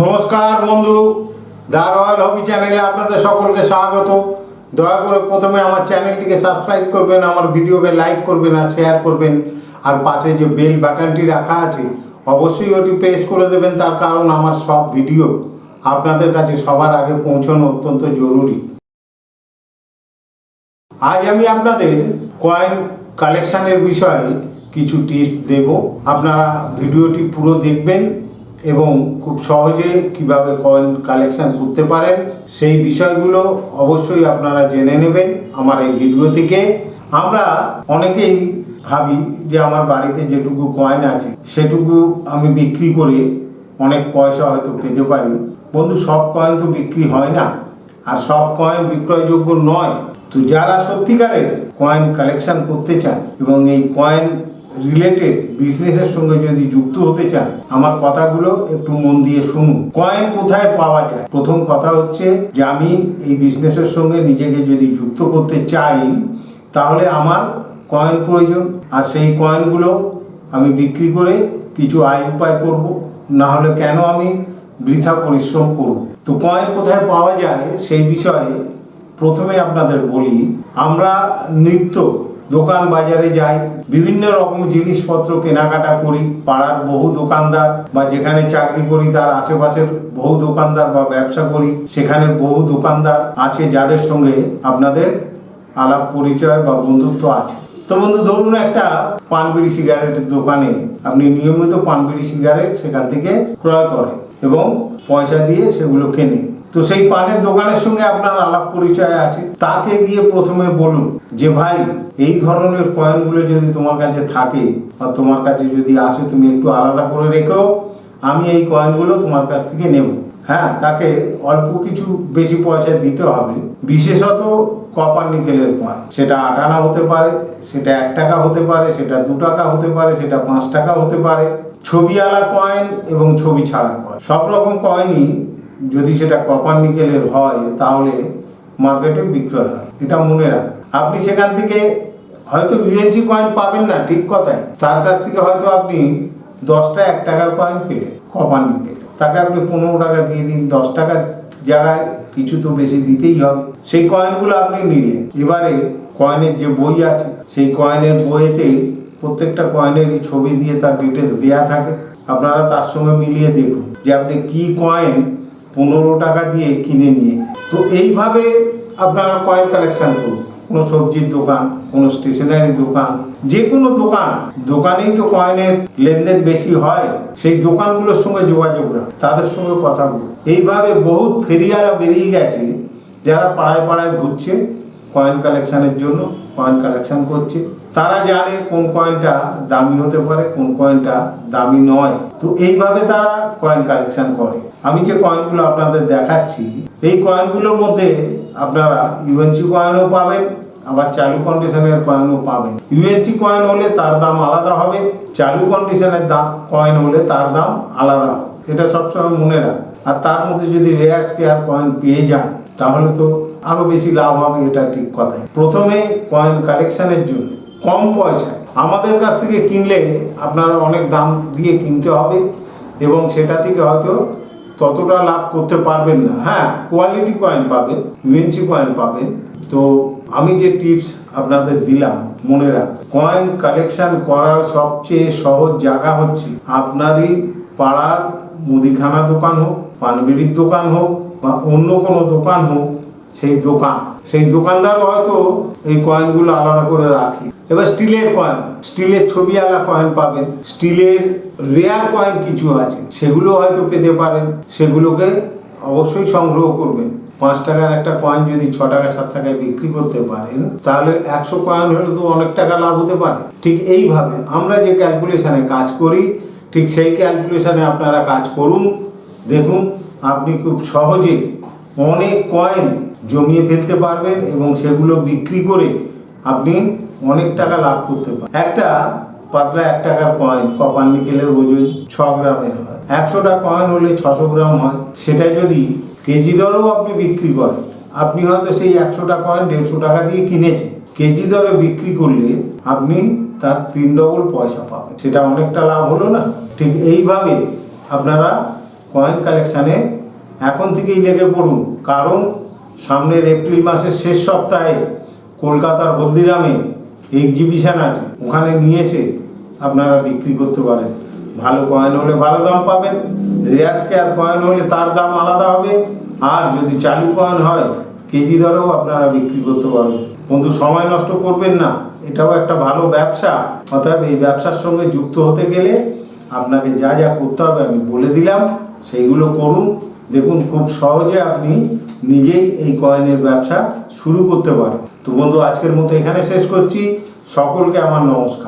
নমস্কার বন্ধু দা রয়্যাল হবি চ্যানেলে আপনাদের সকলকে স্বাগত। দয়া করে প্রথমে আমার চ্যানেলটিকে সাবস্ক্রাইব করবেন, আমার ভিডিওকে লাইক করবেন আর শেয়ার করবেন। আর পাশে যে বেল বাটনটি রাখা আছে, অবশ্যই ওটি প্রেস করে দেবেন, তার কারণ আমার সব ভিডিও আপনাদের কাছে সবার আগে পৌঁছানো অত্যন্ত জরুরি। আজ আমি আপনাদের কয়েন কালেকশানের বিষয়ে কিছু টিপস দেব। আপনারা ভিডিওটি পুরো দেখবেন এবং খুব সহজে কীভাবে কয়েন কালেকশন করতে পারেন, সেই বিষয়গুলো অবশ্যই আপনারা জেনে নেবেন আমার এই ভিডিও থেকে। আমরা অনেকেই ভাবি যে আমার বাড়িতে যেটুকু কয়েন আছে, সেটুকু আমি বিক্রি করে অনেক পয়সা হয়তো পেতে পারি। বন্ধু, সব কয়েন তো বিক্রি হয় না, আর সব কয়েন বিক্রয়যোগ্য নয়। তো যারা সত্যিকারের কয়েন কালেকশন করতে চান এবং এই কয়েন রিলেটেড বিজনেসের সঙ্গে যদি যুক্ত হতে চান, আমার কথাগুলো একটু মন দিয়ে শুনুন। কয়েন কোথায় পাওয়া যায়? প্রথম কথা হচ্ছে যে আমি এই বিজনেসের সঙ্গে নিজেকে যদি যুক্ত করতে চাই, তাহলে আমার কয়েন প্রয়োজন। আর সেই কয়েনগুলো আমি বিক্রি করে কিছু আয় উপায় করব। না হলে কেন আমি বৃথা পরিশ্রম করব? তো কয়েন কোথায় পাওয়া যায় সেই বিষয়ে প্রথমে আপনাদের বলি, আমরা নিত্য দোকান বাজারে যাই, বিভিন্ন রকম জিনিসপত্র কেনাকাটা করি, পাড়ার বহু দোকানদার বা যেখানে চাকরি করি, তার আশেপাশের বহু দোকানদার বা ব্যবসা করি সেখানে বহু দোকানদার আছে যাদের সঙ্গে আপনাদের আলাপ পরিচয় বা বন্ধুত্ব আছে। তো বন্ধু, ধরুন একটা পান বিড়ি সিগারেটের দোকানে আপনি নিয়মিত পান বিড়ি সিগারেট সেখান থেকে ক্রয় করেন এবং পয়সা দিয়ে সেগুলো কেনে তো সেই পানের দোকানের সঙ্গে আপনার আলাপ পরিচয় আছে। তাকে গিয়ে প্রথমে বলুন যে, ভাই, এই ধরনের কয়েনগুলো যদি তোমার কাছে থাকে বা তোমার কাছে যদি আসে, তুমি একটু আলাদা করে রেখো। আমি এই কয়েনগুলো তোমার কাছ থেকে নেব। হ্যাঁ তাকে অল্প কিছু বেশি পয়সা দিতে হবে। বিশেষত কপার নিকেলের কয়েন। সেটা আটানা হতে পারে, সেটা এক টাকা হতে পারে, সেটা দু টাকা হতে পারে, সেটা পাঁচ টাকা হতে পারে। ছবিওয়ালা কয়েন এবং ছবি ছাড়া কয়েন। সব রকম কয়েনই যদি সেটা কপার নিকেলের হয়, তাহলে মার্কেটে বিক্রয় হয়। এটা মনে রাখ। আপনি সেখান থেকে হয়তো ইউএনজি কয়েন পাবেন না, ঠিক কথাই। তার কাছ থেকে হয়তো আপনি দশটা, এক টাকার কয়েন পেলেন কপার নিকেল তাকে আপনি পনেরো টাকা দিয়ে দিন, দশ টাকার জায়গায় কিছু তো বেশি দিতেই হবে। সেই কয়েনগুলো আপনি নিলেন। এবারে কয়েনের যে বই আছে, সেই কয়েনের বইয়েতে প্রত্যেকটা কয়েনেরই ছবি দিয়ে তার ডিটেলস দেওয়া থাকে। আপনারা তার সঙ্গে মিলিয়ে দেখুন যে আপনি কি কয়েন পনেরো টাকা দিয়ে কিনে নিয়ে। তো এইভাবে আপনারা কয়েন কালেকশন করুন। কোনো সবজির দোকান, কোনো স্টেশনারি দোকান, যে কোনো দোকান। দোকানেই তো কয়েনের লেনদেন বেশি হয়। সেই দোকানগুলোর সঙ্গে যোগাযোগ রাখ তাদের সঙ্গে কথা বলুন। এইভাবে বহুত ফেরিয়ারা বেরিয়ে গেছে, যারা পাড়ায় পাড়ায় ঘুরছে কয়েন কালেকশনের জন্য কয়েন কালেকশন করছে। তারা জানে কোন কয়েনটা দামি হতে পারে, কোন কয়েনটা দামি নয়। তো এইভাবে তারা কয়েন কালেকশন করে। আমি যে কয়েনগুলো আপনাদের দেখাচ্ছি, এই কয়েনগুলোর মধ্যে আপনারা ইউএনসি কয়েনও পাবেন, আবার চালু কন্ডিশনের কয়েনও পাবেন। ইউএনসি কয়েন হলে তার দাম আলাদা হবে, চালু কন্ডিশনের দাম কয়েন হলে তার দাম আলাদা হবে। এটা সবসময় মনে রাখ। আর তার মধ্যে যদি রেয়ার স্কেয়ার কয়েন পেয়ে যান, তাহলে তো আরও বেশি লাভ হবে, এটা ঠিক কথাই। প্রথমে কয়েন কালেকশনের জন্য কম পয়সায় আমাদের কাছ থেকে কিনলে আপনারা অনেক দাম দিয়ে কিনতে হবে এবং সেটা থেকে হয়তো ততটা লাভ করতে পারবেন না। হ্যাঁ কোয়ালিটি কয়েন পাবেন ইউএনসি কয়েন পাবেন। তো আমি যে টিপস আপনাদের দিলাম, মনে রাখ কয়েন কালেকশন করার সবচেয়ে সহজ জায়গা হচ্ছে আপনারই পাড়ার মুদিখানা দোকান হোক, পানবিড়ির দোকান হোক বা অন্য কোনো দোকান হোক সেই দোকান। সেই দোকানদারও হয়তো এই কয়েনগুলো আলাদা করে রাখে। এবার স্টিলের কয়েন স্টিলের ছবিওয়ালা কয়েন পাবেন। স্টিলের রেয়ার কয়েন কিছু আছে। সেগুলো হয়তো পেতে পারেন। সেগুলোকে অবশ্যই সংগ্রহ করবেন। পাঁচ টাকার একটা কয়েন যদি ছ টাকা, সাত টাকায় বিক্রি করতে পারেন, তাহলে একশো কয়েন হলে তো অনেক টাকা লাভ হতে পারে। ঠিক এইভাবে আমরা যে ক্যালকুলেশনে কাজ করি, ঠিক সেই ক্যালকুলেশনে আপনারা কাজ করুন। দেখুন, আপনি খুব সহজে অনেক কয়েন জমিয়ে ফেলতে পারবেন এবং সেগুলো বিক্রি করে আপনি অনেক টাকা লাভ করতে পারেন একটা পাতলা এক টাকার কয়েন কপার নিকেলের ওজন ছ গ্রামের হয়। একশোটা কয়েন হলে ছশো গ্রাম হয়। সেটা যদি কেজি দরেও আপনি বিক্রি করেন, আপনি হয়তো সেই একশোটা কয়েন দেড়শো টাকা দিয়ে কিনেছেন। কেজি দরে বিক্রি করলে আপনি তার তিন ডবল পয়সা পাবেন। সেটা অনেকটা লাভ হলো না? ঠিক এইভাবে আপনারা কয়েন কালেকশানে এখন থেকেই লেগে পড়ুন। কারণ সামনের এপ্রিল মাসের শেষ সপ্তাহে কলকাতার হলদিরামে এক্সিবিশন আছে। ওখানে নিয়ে এসে আপনারা বিক্রি করতে পারেন। ভালো কয়েন হলে ভালো দাম পাবেন, রেয়াজ কেয়ার কয়েন হলে তার দাম আলাদা হবে। আর যদি চালু কয়েন হয়, কেজি দরেও আপনারা বিক্রি করতে পারবেন। বন্ধু, সময় নষ্ট করবেন না। এটাও একটা ভালো ব্যবসা। অতএব এই ব্যবসার সঙ্গে যুক্ত হতে গেলে আপনাকে যা যা করতে হবে আমি বলে দিলাম। সেইগুলো করুন। দেখুন, খুব সহজে আপনি নিজেই এই কয়েনের ব্যবসা শুরু করতে পারেন তো বন্ধু, আজকের মতো এখানে শেষ করছি। সকলকে আমার নমস্কার।